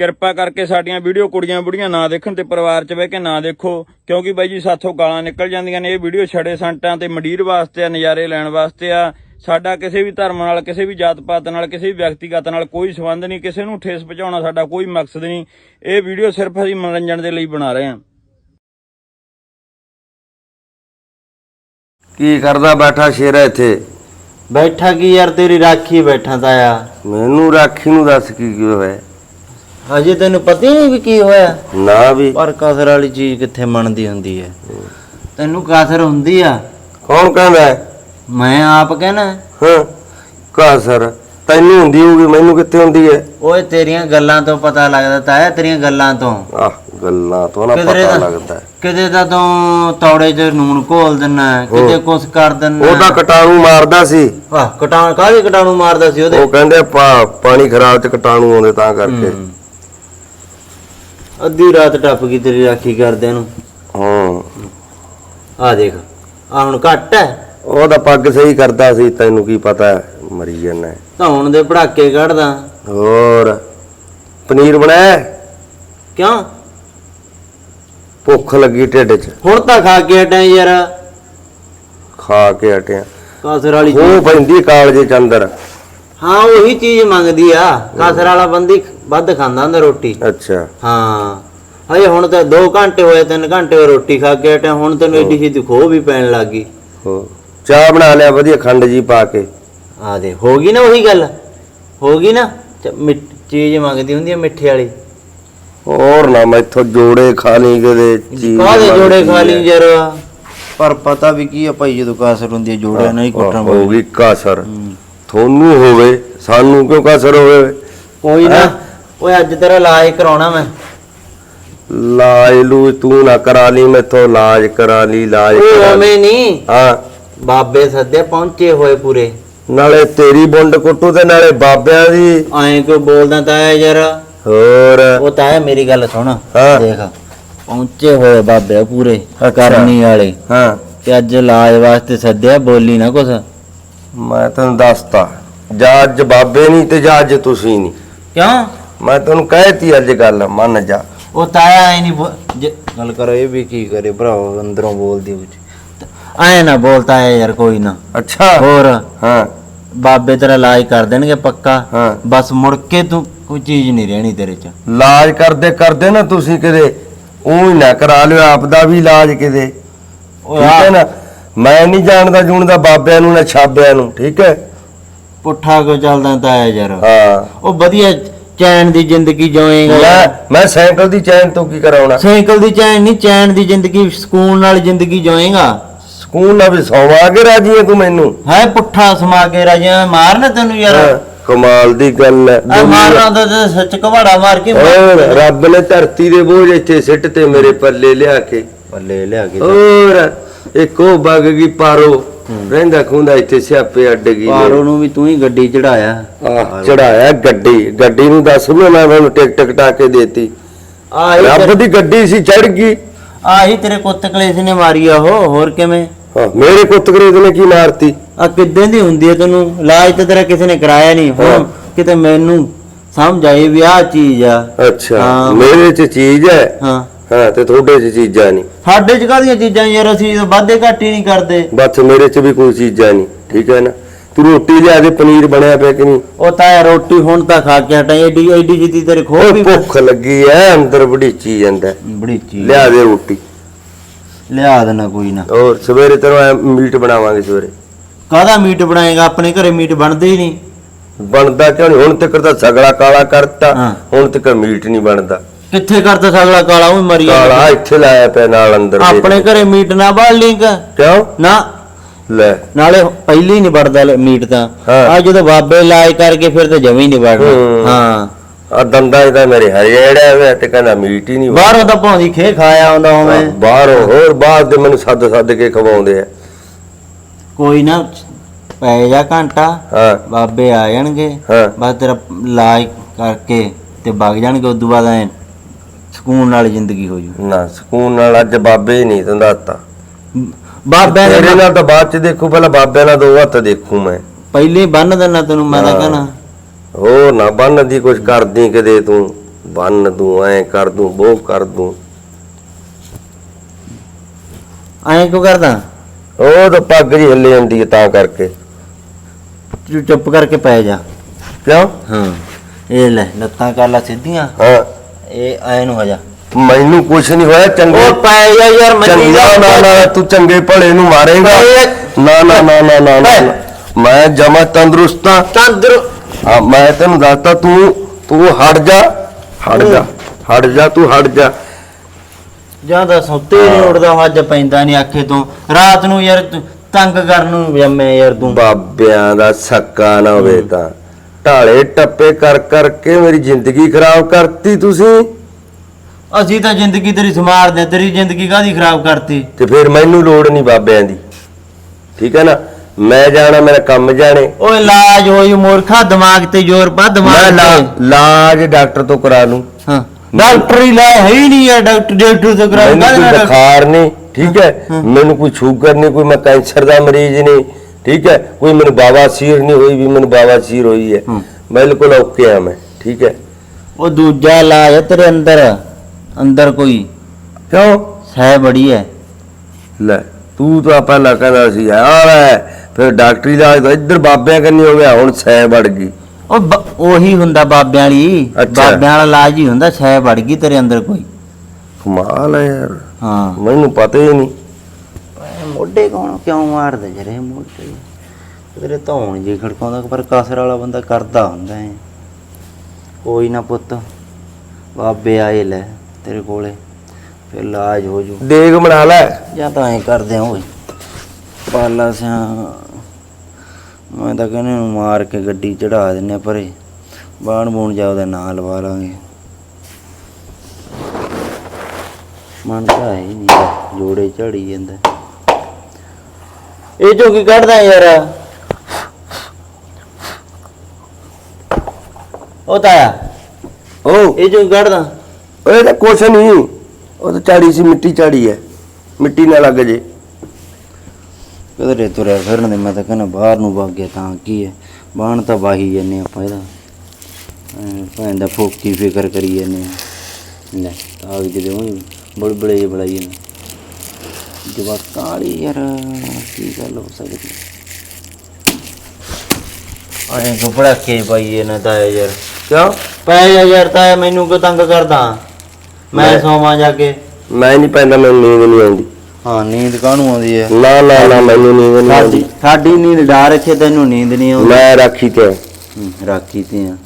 ਕਿਰਪਾ ਕਰਕੇ ਸਾਡੀਆਂ ਵੀਡੀਓ ਕੁੜੀਆਂ ਬੁੜੀਆਂ ਨਾ ਦੇਖਣ ਤੇ ਪਰਿਵਾਰ 'ਚ ਬਹਿ ਕੇ ਨਾ ਦੇਖੋ। ਕਿਉਂਕਿ ਬਾਈ ਜੀ ਸਾਥੋਂ ਗਾਲਾਂ ਨਿਕਲ ਜਾਂਦੀਆਂ ਨੇ। ਇਹ ਵੀਡੀਓ ਛੜੇ ਸੰਟਾਂ ਤੇ ਮੰਡੀਰ ਵਾਸਤੇ ਆ ਨਜ਼ਾਰੇ ਲੈਣ ਵਾਸਤੇ ਆ। ਸਾਡਾ ਕਿਸੇ ਵੀ ਧਰਮ ਨਾਲ ਕਿਸੇ ਵੀ ਜਾਤ ਪਾਤ ਨਾਲ ਕਿਸੇ ਵੀ ਵਿਅਕਤੀਗਤ ਨਾਲ ਕੋਈ ਸੰਬੰਧ ਨਹੀਂ। ਕਿਸੇ ਨੂੰ ਠੇਸ ਪਹੁੰਚਾਉਣਾ ਸਾਡਾ ਕੋਈ ਮਕਸਦ ਨਹੀਂ। ਇਹ ਵੀਡੀਓ ਸਿਰਫ ਅਸੀਂ ਮਨੋਰੰਜਨ ਦੇ ਲਈ ਬਣਾ ਰਹੇ ਹਾਂ। ਕੀ ਕਰਦਾ ਬੈਠਾ ਸ਼ੇਰਾ ਇੱਥੇ? ਬੈਠਾ ਕੀ ਯਾਰ ਤੇਰੀ ਰਾਖੀ ਬੈਠਾ ਤਾਇਆ। ਮੈਨੂੰ ਰਾਖੀ ਨੂੰ ਦੱਸ ਕੀ ਕੀ ਹੋਇਆ? ਹਜੇ ਤੈਨੂੰ ਪਤਾ ਹੀ ਨਹੀਂ ਵੀ ਕੀ ਹੋਇਆ। ਨਾ ਵੀ। ਪਰ ਕਸਰ ਵਾਲੀ ਚੀਜ਼ ਕਿੱਥੇ ਮੰਨਦੀ ਹੁੰਦੀ ਹੈ? ਤੈਨੂੰ ਕਸਰ ਹੁੰਦੀ ਆ। ਕੌਣ ਕਹਿੰਦਾ ਹੈ? ਮੈਂ ਆਪ ਕਹਿਣਾ। ਹਾਂ ਕਾ ਸਰ ਤੈਨੂੰ ਹੁੰਦੀ ਹੋਊਗੀ ਮੈਨੂੰ ਕਿੱਥੇ ਹੁੰਦੀ ਹੈ? ਓਏ ਤੇਰੀਆਂ ਗੱਲਾਂ ਤੋਂ ਪਤਾ ਲੱਗਦਾ ਤਾਇਆ ਤੇਰੀਆਂ ਗੱਲਾਂ ਤੋਂ। ਆਹ ਗੱਲਾਂ ਤੋਂ ਨਾ ਕਿਧਰੇ ਪਤਾ ਦਾ- ਲੱਗਦਾ ਹੈ। ਕਿਤੇ ਤਾਂ ਤੂੰ ਤੌੜੇ 'ਚ ਨੂਣ ਘੋਲ ਦਿੰਨਾ ਕਿਤੇ ਕੁਛ ਕਰ ਦਿੰਨਾ ਉਹ ਤਾਂ ਕਟਾਣੂ ਮਾਰਦਾ ਸੀ। ਵਾਹ ਕਟਾਣ ਕਾਹਦੇ ਕਟਾਣੂ ਮਾਰਦਾ ਸੀ ਉਹਦੇ? ਉਹ ਕਹਿੰਦੇ ਪਾ- ਪਾਣੀ ਖਰਾਬ ਚ ਕਟਾਣੂ ਆਉਂਦੇ ਤਾਂ ਕਰਕੇ। ਅੱਧੀ ਰਾਤ ਟੱਪ ਗਈ ਤੇਰੀ ਰਾਖੀ ਕਰਦਿਆਂ ਨੂੰ। ਹਾਂ। ਆ ਦੇਖ ਆ ਹੁਣ ਘੱਟ ਹੈ ਉਹ ਤਾਂ ਪੱਗ ਸਹੀ ਕਰਦਾ ਸੀ ਤੈਨੂੰ ਕੀ ਪਤਾ ਮਰੀ ਜਾਂਦਾ ਧੌਣ ਦੇ ਪੜਾਕੇ ਕੱਢਦਾ। ਹੋਰ ਪਨੀਰ ਬਣਾਇਆ? ਕਿਉਂ? ਭੁੱਖ ਲੱਗੀ ਢਿੱਡ 'ਚ। ਹੁਣ ਤਾਂ ਖਾ ਕੇ ਹਟਿਆ ਯਾਰ। ਖਾ ਕੇ ਹਟਿਆ। ਕਾਸਰ ਵਾਲੀ ਉਹ ਪੈਂਦੀ ਕਾਲਜੇ ਚ ਅੰਦਰ। ਹਾਂ ਉਹੀ ਚੀਜ਼ ਮੰਗਦੀ ਆ ਕਾਸਰ ਵਾਲਾ ਬੰਦੀ। ਵੱਧ ਖਾਂਦਾ ਹੁੰਦਾ ਰੋਟੀ। ਅੱਛਾ। ਹਾਂ। ਹਜੇ ਹੁਣ ਤਾਂ 2 ਘੰਟੇ ਹੋਏ 3 ਘੰਟੇ ਹੋਏ ਰੋਟੀ ਖਾ ਕੇ ਹਟਿਆ ਹੁਣ ਤੈਨੂੰ ਏਡੀ ਛੇਤੀ ਖੋ ਵੀ ਪੈਣ ਲੱਗ ਗਈ। ਹੋ। ਚਾਹ ਬਣਾ ਲਿਆ ਵਧੀਆ ਖੰਡ ਜੀ ਪਾ ਕੇ। ਆ ਦੇ ਹੋ ਗਈ ਨਾ ਉਹੀ ਗੱਲ? ਹੋ ਗਈ ਨਾ? ਚ- ਮਿੱਠ- ਚੀਜ਼ ਮੰਗਦੀ ਹੁੰਦੀ ਆ ਮਿੱਠੇ ਵਾਲੀ। ਹੋਰ ਨਾ ਮੈਥੋਂ ਜੋੜੇ ਖਾ ਲਈ ਕਦੇ ਚੀਜ਼ ਕਾਹਦੇ ਜੋੜੇ ਬਣਦੀ ਖਾ ਲਈ ਹੈ। ਯਾਰ? ਪਰ ਪਤਾ ਵੀ ਕੀ ਆ ਭਾਈ ਜਦੋਂ ਕਾਸਰ ਹੁੰਦੀ ਹੈ ਜੋੜਿਆਂ ਨਾਲ ਹੀ ਕੁੱਟਣਾ ਹੋ ਗਈ ਕਾਸਰ। ਤੁਹਾਨੂੰ ਹੋਵੇ ਸਾਨੂੰ ਕਿਉਂ ਕਾਸਰ ਹੋਵੇ? ਕੋਈ ਨਾ। ਹੈਂ? ਓਏ ਅੱਜ ਤੇਰਾ ਇਲਾਜ ਕਰਾਉਣਾ ਮੈਂ। ਲਾਜ ਲੂ ਤੂੰ ਨਾ ਕਰਾ ਲਈ ਮੈਥੋਂ ਇਲਾਜ ਕਰਾ ਲਈ ਇਲਾਜ ਓਏ ਕਰਾ ਲਈ। ਐਵੇਂ ਨਹੀਂ ਹਾਂ। ਬਾਬੇ ਸੱਦੇ ਪਹੁੰਚੇ ਹੋਏ ਪੂਰੇ। ਨਾਲੇ ਤੇਰੀ ਬੁੰਡ ਕੁੱਟੂ ਤੇ ਨਾਲੇ ਬਾਬਿਆਂ ਦੀ। ਐਂ ਕਿਉਂ ਬੋਲਦਾ ਤਾਇਆ ਯਾਰ ਹੋਰ। ਉਹ ਤਾਇਆ ਮੇਰੀ ਗੱਲ ਸੁਣ। ਹਾਂ। ਦੇਖ ਪਹੁੰਚੇ ਹੋਏ ਬਾਬੇ ਪੂਰੇ ਕਰਨੀ ਵਾਲੇ। ਹਾਂ। ਤੇ ਅੱਜ ਇਲਾਜ ਵਾਸਤੇ ਸੱਦਿਆ ਬੋਲੀ ਨਾ ਕੁਛ। ਮੈਂ ਤੈਨੂੰ ਦੱਸਤਾ ਜਾਂ ਅੱਜ ਬਾਬੇ ਨਹੀਂ ਤੇ ਜਾਂ ਅੱਜ ਤੁਸੀਂ ਨਹੀਂ ਕਿਉਂ? ਮੈਂ ਤੈਨੂੰ ਕਹਿਤੀ ਅੱਜ ਗੱਲ ਮੰਨ ਜਾ। ਉਹ ਤਾਇਆ ਐ ਨਹੀਂ ਗੱਲ ਕਰੋ ਇਹ ਵੀ ਕੀ ਕਰੇ ਭਰਾਓ ਅੰਦਰੋਂ ਬੋਲਦੀ ਵਿੱਚ ਐ ਨਾ ਬੋਲਤਾ ਹੈ ਯਾਰ ਕੋਈ ਨਾ। ਅੱਛਾ। ਹੋਰ। ਹਾਂ। ਬਾਬੇ ਤੇਰਾ ਇਲਾਜ ਕਰ ਦੇਣਗੇ ਪੱਕਾ। ਹਾਂ। ਬਸ ਮੁੜ ਕੇ ਤੂੰ ਕੋਈ ਚੀਜ਼ ਨਹੀਂ ਰਹਿਣੀ ਤੇਰੇ ਚ। ਇਲਾਜ ਕਰਦੇ ਕਰਦੇ ਨਾ ਤੁਸੀਂ ਕਿਤੇ ਉਹ ਹੀ ਨਾ ਕਰਾ ਲਿਓ ਆਪ ਦਾ ਵੀ ਇਲਾਜ ਕਿਤੇ। ਠੀਕ ਹੈ ਨਾ? ਮੈਂ ਨਹੀਂ ਜਾਣਦਾ ਜੂਣਦਾ ਬਾਬਿਆਂ ਨੂੰ ਨਾ ਛਾਬਿਆਂ ਨੂੰ ਠੀਕ ਹੈ? ਪੁੱਠਾ ਕਿਉਂ ਚੱਲਦਾ ਤਾਇਆ ਯਾਰ। ਹਾਂ। ਉਹ ਵਧੀਆ ਚੈਨ ਦੀ ਜ਼ਿੰਦਗੀ ਜਿਉਏਗਾ। ਮੈਂ ਯਾਰ ਮੈਂ ਸਾਈਕਲ ਦੀ ਚੈਨ ਤੋਂ ਕੀ ਕਰਾਉਣਾ? ਸਾਈਕਲ ਦੀ ਚੈਨ ਨਹੀਂ ਚੈਨ ਦੀ ਜ਼ਿੰਦਗੀ ਸਕੂਨ ਨਾਲ ਜ਼ਿੰਦਗੀ ਜਿਉਏਗਾ। ਸਕੂਨ ਨਾਲ ਵੀ ਸੌਵਾ ਕੇ ਰਾਜੀ ਹੈ ਤੂੰ ਮੈਨੂੰ। ਹੈ ਪੁੱਠਾ ਸਮਾ ਕੇ ਰਾਜਾ ਮਾਰਨਾ ਤੈਨੂੰ ਯਾਰ। ਹਾਂ, ਕਮਾਲ ਦੀ ਗੱਲ ਹੈ ਆ ਮਾਰਨਾ ਤਾਂ ਤੇ ਸੱਚ ਕਵਾੜਾ ਮਾਰ ਕੇ ਹੋਰ ਰੱਬ ਨੇ ਧਰਤੀ ਦੇ ਬੋਝ ਇੱਥੇ ਸਿੱਟ ਤੇ ਮੇਰੇ ਪੱਲੇ ਲਿਆ ਕੇ। ਬੱਲੇ ਲਿਆ ਕੇ ਹੋਰ ਇੱਕ ਉਹ ਬਗ ਗਈ ਪਾਰੋ। ਰਹਿੰਦਾ ਖੁੰਦਾ ਇੱਥੇ ਸਿਆਪੇ ਅੱਡ ਗਈ ਪਾਰੋ ਨੂੰ ਵੀ ਤੂੰ ਹੀ ਗੱਡੀ ਚੜਾਇਆ। ਆਹ ਚੜਾਇਆ ਗੱਡੀ। ਗੱਡੀ ਨੂੰ ਦੱਸ ਵੀ ਮੈਂ ਤੁਹਾਨੂੰ ਟਿਕਟ ਕਟਾ ਕੇ ਦੇਤੀ। ਆਹੀ ਰੱਬ ਦੀ ਗੱਡੀ ਸੀ ਚੜ ਗਈ। ਆਹੀ ਤੇਰੇ ਕੁੱਤ ਕਲੇਸ਼ ਨੇ ਮਾਰੀ ਆ ਉਹ ਹੋਰ ਕਿਵੇਂ? ਹਾਂ, ਮੇਰੇ ਪੁੱਤ ਗਰੀਬ ਨੇ ਕੀ ਮਾਰਤੀ? ਆ ਕਿੱਦਾਂ ਦੀ ਹੁੰਦੀ ਹੈ ਤੈਨੂੰ? ਇਲਾਜ ਤਾਂ ਤੇਰਾ ਕਿਸੇ ਨੇ ਕਰਾਇਆ ਨਹੀਂ। ਹਾਂ। ਹੁਣ ਕਿਤੇ ਮੈਨੂੰ ਸਮਝ ਆਈ ਵੀ ਆਹ ਚੀਜ਼ ਆ। ਅੱਛਾ। ਮੇਰੇ ਚ ਚੀਜ਼ ਹੈ। ਹਾਂ। ਹਾਂ ਤੇ ਤੁਹਾਡੇ ਚ ਚੀਜ਼ਾਂ ਨਹੀਂ। ਸਾਡੇ ਚ ਕਾਹਦੀਆਂ ਚੀਜ਼ਾਂ ਯਾਰ ਅਸੀਂ ਤਾਂ ਵਾਧੇ ਘੱਟ ਹੀ ਨਹੀਂ ਕਰਦੇ। ਬਸ ਮੇਰੇ ਚ ਵੀ ਕੋਈ ਚੀਜ਼ਾਂ ਨਹੀਂ ਠੀਕ ਹੈ ਨਾ? ਤੂੰ ਰੋਟੀ ਲਿਆ ਦੇ ਪਨੀਰ ਬਣਿਆ ਪਿਆ ਕਿ ਨਹੀਂ? ਉਹ ਤਾਂ ਰੋਟੀ ਹੁਣ ਤਾਂ ਖਾ ਕੇ ਹਟਾਈ ਏਡੀ ਏਡੀ ਜਿੱਦੀ ਤੇਰੇ ਖੋ ਉਹ ਵੀ ਭੁੱਖ ਲੱਗੀ ਐ ਅੰਦਰ ਬੜੀ ਚੀਜ਼ ਜਾਂਦਾ। ਬੜੀ ਚੀਜ਼ ਲਿਆ ਦੇ ਰੋਟੀ। ਲਿਆ ਦੇਣਾ ਕੋਈ ਨਾ। ਹੋਰ ਸਵੇਰੇ ਐਂ ਮੀਟ ਬਣਾਵਾਂਗੇ ਸਵੇਰੇ। ਕਾਹਦਾ ਮੀਟ ਬਣਾਏਗਾ? ਆਪਣੇ ਘਰੇ ਮੀਟ ਬਣਦੇ ਹੀ ਨਹੀਂ। ਬਣਦਾ ਕਿਉਂ ਨਹੀਂ? ਹੁਣ ਤੱਕ ਤਾਂ ਸਗਲਾ ਕਾਲਾ ਕਰਤਾ ਹਾਂ। ਹੁਣ ਤੱਕ ਮੀਟ ਨਹੀਂ ਬਣਦਾ। ਕਿੱਥੇ ਕਰਦਾ ਸਗਲਾ ਕਾਲਾ ਉਹ ਮਰੀ ਜਾਂਦਾ। ਕਾਲਾ ਇੱਥੇ ਲਾਇਆ ਪਿਆ ਨਾਲ ਅੰਦਰ ਦੇ। ਆਪਣੇ ਘਰੇ ਮੀਟ ਨਾ ਬਾਲ ਲਿੰਕ। ਕਿਉਂ? ਨਾ। ਲੈ। ਨਾਲੇ ਪਹਿਲੀ ਨਹੀਂ ਵੜਦਾ ਲ- ਮੀਟ ਤਾਂ। ਹਾਂ। ਆ ਜਦੋਂ ਬਾਬੇ ਇਲਾਜ ਕਰਕੇ ਫਿਰ ਤਾਂ ਜਮੀ ਨਹੀਂ ਵੜਨਾ ਹੂੰ। ਹਾਂ। ਆ ਦੰਦਾਂ ਇਹਦਾ ਮੇਰੇ ਹਰਿਆੜਾ ਹੋਇਆ ਤੇ ਕਹਿੰਦਾ ਮੀਟ ਹੀ ਨਹੀਂ ਬਾਹਰੋਂ ਤਾਂ ਭੌਂਦੀ ਖੇ ਖਾਇਆ ਆਉਂਦਾ ਹੋਵੇਂ ਬਾਹਰੋਂ ਹੋਰ ਬਾਹਰ ਦੇ ਮੈਨੂੰ ਸੱਦ ਸੱਦ ਕੇ ਖਵਾਉਂਦੇ ਆ। ਕੋਈ ਨਾ ਪੈ ਜਾ ਘੰਟਾ। ਹਾਂ। ਬਾਬੇ ਆ ਜਾਣਗੇ। ਹਾਂ। ਬਸ ਤੇਰਾ ਇਲਾਜ ਕਰਕੇ ਤੇ ਵਗ ਜਾਣਗੇ ਉਦੋਂ ਬਾਅਦ ਐ ਸਕੂਨ ਨਾਲ ਜ਼ਿੰਦਗੀ ਹੋ ਜੂ। ਨਾ ਸਕੂਨ ਨਾਲ ਅੱਜ ਬਾਬੇ ਹੀ ਨਹੀਂ ਦੰਦਾਤਾ ਬਾਬਿਆਂ ਤੇਰੇ ਨੇ ਨਾਲ ਤਾਂ ਬਾਅਦ ਚ ਦੇਖੂ ਪਹਿਲਾਂ ਬਾਬਿਆਂ ਨਾਲ ਦੋ ਹੱਥ ਦੇਖੂ ਮੈਂ। ਪਹਿਲੇ ਬੰਨ ਦੇਣਾ ਤੈਨੂੰ ਮੈਂ ਤਾਂ ਹਾਂ। ਕਹਣਾ। ਹੋਰ ਨਾ ਬੰਨ ਦੀ ਕੁਛ ਕਰਦੀ ਕਦੇ ਤੂੰ। ਬੰਨ ਦੂੰ ਐ ਕਰ ਦੂੰ ਉਹ ਕਰ ਦੂੰ। ਐਂ ਕਿਉਂ ਕਰਦਾ? ਉਹ ਤਾਂ ਪੱਗ ਜੀ ਹਿੱਲੇ ਜਾਂਦੀ ਹੈ ਤਾਂ ਕਰਕੇ। ਤੂੰ ਚੁੱਪ ਕਰਕੇ ਪੈ ਜਾ। ਕਿਉਂ? ਹਾਂ। ਇਹ ਲੈ ਲੱਤਾਂ ਕਰ ਲਾ ਸਿੱਧੀਆਂ। ਹਾਂ। ਇਹ ਐ ਨੂੰ ਹੋ ਜਾ ਮੈਨੂੰ ਕੁਛ ਨਹੀਂ ਹੋਇਆ ਚੰਗੇ ਉਹ ਪੈ ਜਾ ਯਾਰ ਮੰਨੀ ਚੰਗਾ ਨਾ ਨਾ ਤੂੰ ਚੰਗੇ ਭਲੇ ਨੂੰ ਮਾਰੇਗਾ। ਨਾ ਨਾ ਨਾ ਨਾ ਨਾ ਨਾ ਮੈਂ ਜਮਾ ਤੰਦਰੁਸਤ ਹਾਂ। ਤੰਦਰ ਹਾਂ, ਮੈਂ ਤੈਨੂੰ ਦੱਸਤਾ ਤੂੰ ਤੂੰ ਹਟ ਜਾ। ਹਟ ਜਾ। ਹਟ ਜਾ ਤੂੰ ਹਟ ਜਾ। ਜ਼ਿਆਦਾ ਸੁੱਤੇ ਨਹੀਂ ਉੱਠਦਾ ਹੱਜ ਪੈਂਦਾ ਨਹੀਂ ਆਖੇ ਤੋਂ। ਰਾਤ ਨੂੰ ਯਾਰ ਤੂੰ ਤੰਗ ਕਰਨ ਨੂੰ ਜੰਮੇ ਯਾਰ ਤੂੰ। ਬਾਬਿਆਂ ਦਾ ਸੱਕਾ ਨਾ ਹੋਵੇ ਤਾਂ। ਢਾਲੇ ਟੱਪੇ ਕਰ ਕਰਕੇ ਮੇਰੀ ਜ਼ਿੰਦਗੀ ਖਰਾਬ ਕਰਤੀ ਤੁਸੀਂ। ਅਸੀਂ ਤਾਂ ਜ਼ਿੰਦਗੀ ਤੇਰੀ ਸਮਾਰਦੇ ਤੇਰੀ ਜ਼ਿੰਦਗੀ ਕਾਦੀ ਖਰਾਬ ਕਰਤੀ? ਤੇ ਫਿਰ ਮੈਨੂੰ ਲੋੜ ਨਹੀਂ ਬਾਬਿਆਂ ਦੀ। ਠੀਕ ਹੈ ਨਾ? ਮੈਂ ਜਾਣਾ ਮੇਰਾ ਕੰਮ ਜਾਣੇ। ਓਏ ਇਲਾਜ ਹੋਈ ਮੂਰਖਾ ਦਿਮਾਗ ਤੇ ਜ਼ੋਰ ਪਾ ਮੈਂ ਦਿਮਾਗ ਲਾ- ਤੇ ਡਾਕਟਰ ਤੋਂ ਕਰਾ ਲੂੰ। ਹਾਂ। ਡਾਕਟਰ ਹੀ ਲੈ ਹੈ ਹੀ ਨਹੀਂ ਯਾਰ ਡਾਕਟਰ ਡਾਕਟਰ ਤੋਂ ਮੈਨੂੰ ਕੋਈ ਕਰਾਉਂਦਾ ਬੁਖਾਰ ਨਹੀਂ ਠੀਕ ਹੈ। ਮੈਨੂੰ ਕੋਈ ਸ਼ੂਗਰ ਨਹੀਂ ਕੋਈ ਮੈਂ ਕੈਂਸਰ ਦਾ ਮਰੀਜ਼ ਨਹੀਂ। ਠੀਕ ਹੈ? ਕੋਈ ਮੈਨੂੰ ਬਾਵਾਸੀਰ ਨਹੀਂ ਹੋਈ ਵੀ ਮੈਨੂੰ ਬਾਵਾਸੀਰ ਹੋਈ ਹੈ। ਹੂੰ। ਬਿਲਕੁਲ ਓਕੇ ਆ ਮੈਂ ਠੀਕ ਹੈ? ਉਹ ਦੂਜਾ ਹੈ ਤੇਰੇ ਅੰਦਰ ਅੰਦਰ ਕੋਈ? ਕਿਉਂ? ਸਹਿ ਬੜੀ ਹੈ। ਲੈ ਤੂੰ ਤਾਂ ਪਹਿਲਾਂ ਕਹਿੰਦਾ ਸੀ ਲੈ ਫਿਰ ਡਾਕਟਰੀ ਇਲਾਜ ਤਾਂ ਇੱਧਰ ਬਾਬਿਆਂ ਕੰਨੀ ਹੋ ਗਿਆ ਹੁਣ ਸੈ ਵੜ ਗਈ। ਉਹ ਬ- ਉਹੀ ਹੁੰਦਾ ਬਾਬਿਆਂ ਵਾਲੀ। ਅੱਛਾ। ਬਾਬਿਆਂ ਵਾਲਾ ਇਲਾਜ ਹੀ ਹੁੰਦਾ ਸਹਿ ਵੜ ਗਈ ਤੇਰੇ ਅੰਦਰ ਕੋਈ। ਕਮਾਲ ਹੈ ਯਾਰ। ਹਾਂ। ਮੈਨੂੰ ਪਤਾ ਹੀ ਨਹੀਂ। ਮੋਢੇ ਕੌਣ ਕਿਉਂ ਮਾਰਦੇ ਜਰੇ ਮੋਢੇ? ਤੇਰੇ ਧੌਣ ਜੀ ਖੜਕਾਉਂਦਾ ਪਰ ਕਸਰ ਵਾਲਾ ਬੰਦਾ ਕਰਦਾ ਹੁੰਦਾ ਹੈ ਕੋਈ ਨਾ ਪੁੱਤ ਬਾਬੇ ਆਏ ਲੈ ਤੇਰੇ ਕੋਲੇ ਫਿਰ ਇਲਾਜ ਹੋ ਜੂ। ਦੇਗ ਬਣਾ ਲੈ। ਜਾਂ ਤਾਂ ਐਂ ਕਰਦੇ ਆ ਓਏ। ਪਾਲਾ ਸਿਆ ਮੈਂ ਤਾਂ ਕਹਿੰਦਾ ਇਹਨੂੰ ਮਾਰ ਕੇ ਗੱਡੀ ਚੜਾ ਦਿੰਨੇ ਆ ਪਰੇ। ਬਾਣ ਬੂਣ ਜਾ ਉਹਦਾ ਨਾਂ ਲਵਾ ਲਾਂਗੇ। ਮਨ ਤਾਂ ਹੈ ਹੀ ਨਹੀਂ ਜੋੜੇ ਝੜੀ ਜਾਂਦਾ। ਇਹ ਜੋ ਕੀ ਕੱਢਦਾ ਯਾਰ? ਉਹ ਤਾਇਆ। ਉਹ ਇਹ ਜੋ ਕੀ ਕੱਢਦਾ? ਇਹ ਤਾਂ ਕੁਛ ਨਹੀਂ ਉਹ ਤਾਂ ਝਾੜੀ ਸੀ ਮਿੱਟੀ ਝਾੜੀ ਹੈ। ਮਿੱਟੀ ਨਾ ਲੱਗ ਜੇ। ਕਿਧਰੇ ਤੁਰਿਆ ਫਿਰਨ ਦੇ? ਮੈਂ ਤਾਂ ਕਹਿੰਦਾ ਬਾਹਰ ਨੂੰ ਵਗ ਗਿਆ ਤਾਂ ਕੀ ਹੈ? ਬਾਣ ਤਾਂ ਵਾਹੀ ਜੰਨੇ ਆਪਾਂ ਇਹਦਾ। ਐਂ ਭੈਣ ਦਾ ਫੋਕੀ ਫਿਕਰ ਕਰੀ ਜੰਨੇ ਲੈ ਆਗ ਜਿਹਦੇ ਉਹ ਬੜਬੜੇ ਜਿਹੇ ਬੜਾਈ ਨੇ ਜਵਾਕਾਂ ਵਾਲੀ ਯਾਰ ਕੀ ਗੱਲ ਹੋ ਸਕਦੀ? ਐਂ ਗੁਪੜਾ ਕੇ ਪਾਈ ਇਹਨਾਂ ਦਾ ਯਾਰ। ਕਿਉਂ? ਪੈ ਜਾ ਯਾਰ ਤਾਂ ਮੈਨੂੰ ਕਿਉਂ ਤੰਗ ਕਰਦਾ? ਮੈਂ ਸੌਵਾਂ ਜਾ ਕੇ। ਮੈਂ ਨਹੀਂ ਪੈਂਦਾ ਮੈਨੂੰ ਨੀਂਦ ਨਹੀਂ ਆਉਂਦੀ। ਹਾਂ ਨੀਂਦ ਕਾਹਨੂੰ ਆਉਂਦੀ ਹੈ? ਨਾ ਨਾ ਨਾ ਮੈਨੂੰ ਨੀਂਦ ਨਹੀਂ ਸਾਡੀ ਆਉਂਦੀ। ਸਾਡੀ ਨੀਂਦ ਡਾਰ ਰੱਖੇ ਤੈਨੂੰ ਨੀਂਦ ਨਹੀਂ ਆਉਂਦੀ। ਮੈਂ ਰਾਖੀ ਤੇ ਹਮ, ਰਾਖੀ ਤੇ ਆ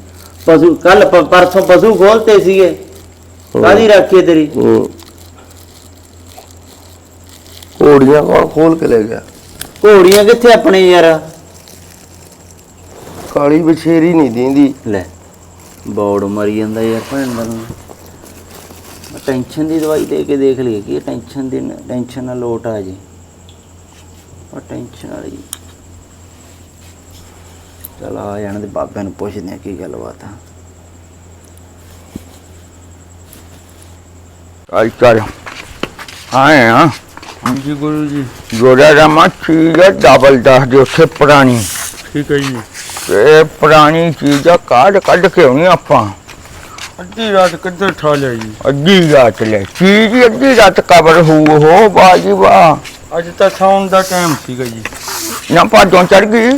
ਪਸ਼ੂ ਕੱਲ ਪਰਸੋਂ ਪਸ਼ੂ ਖੋਲਤੇ ਸੀਗੇ। ਕਾਦੀ ਰਾਖੀ ਹੈ ਤੇਰੀ? ਹੂੰ। ਘੋੜੀਆਂ ਕੌਣ ਖੋਲ ਕੇ ਲੈ ਗਿਆ? ਘੋੜੀਆਂ ਕਿੱਥੇ ਆਪਣੇ ਯਾਰ? ਕਾਲੀ ਬਛੇਰੀ ਨਹੀਂ ਦਿੰਦੀ। ਲੈ ਬੌੜ ਮਰੀ ਜਾਂਦਾ ਯਾਰ ਭੈਣ ਦਾ ਨੂੰ ਟੈਨਸ਼ਨ ਦੀ ਦਵਾਈ ਦੇ ਕੇ ਦੇਖ ਲਈਏ ਕਿ ਟੈਨਸ਼ਨ ਦੀ ਟੈਨਸ਼ਨ ਨਾਲ ਲੋਟ ਆ ਜੇ। ਉਹ ਟੈਨਸ਼ਨ ਵਾਲੀ। ਚਲ ਆ ਜਾਣ ਦੇ ਬਾਬਿਆਂ ਨੂੰ ਪੁੱਛਦੇ ਆ ਕੀ ਗੱਲਬਾਤ ਆ। ਚੱਲ ਚੱਲ ਆਏ ਆ। ਹਾਂਜੀ ਗੁਰੂ ਜੀ ਜੋੜਾ ਜਮਾ ਚੀਜ਼ ਆ ਡਬਲ ਦੱਸ ਦੇ ਉੱਥੇ ਪੁਰਾਣੀ। ਠੀਕ ਹੈ ਜੀ। ਤੇ ਪੁਰਾਣੀ ਚੀਜ਼ ਆ ਕੱਢ ਕੱਢ ਕੇ ਆਉਣੀ ਆਪਾਂ। ਅੱਧੀ ਰਾਤ ਕਿੱਧਰ ਠਾ ਲਿਆ ਜੀ ਅੱਧੀ ਰਾਤ ਲੈ। ਚੀਜ਼ ਹੀ ਅੱਧੀ ਰਾਤ ਕਬਰ ਹੋਊ ਹੋ ਬਾਜੀ ਵਾਹ। ਅੱਜ ਤਾਂ ਸੌਣ ਦਾ ਟਾਈਮ ਸੀਗਾ ਜੀ। ਨਾ ਭਾਜੋਂ ਚੜ ਗਈ?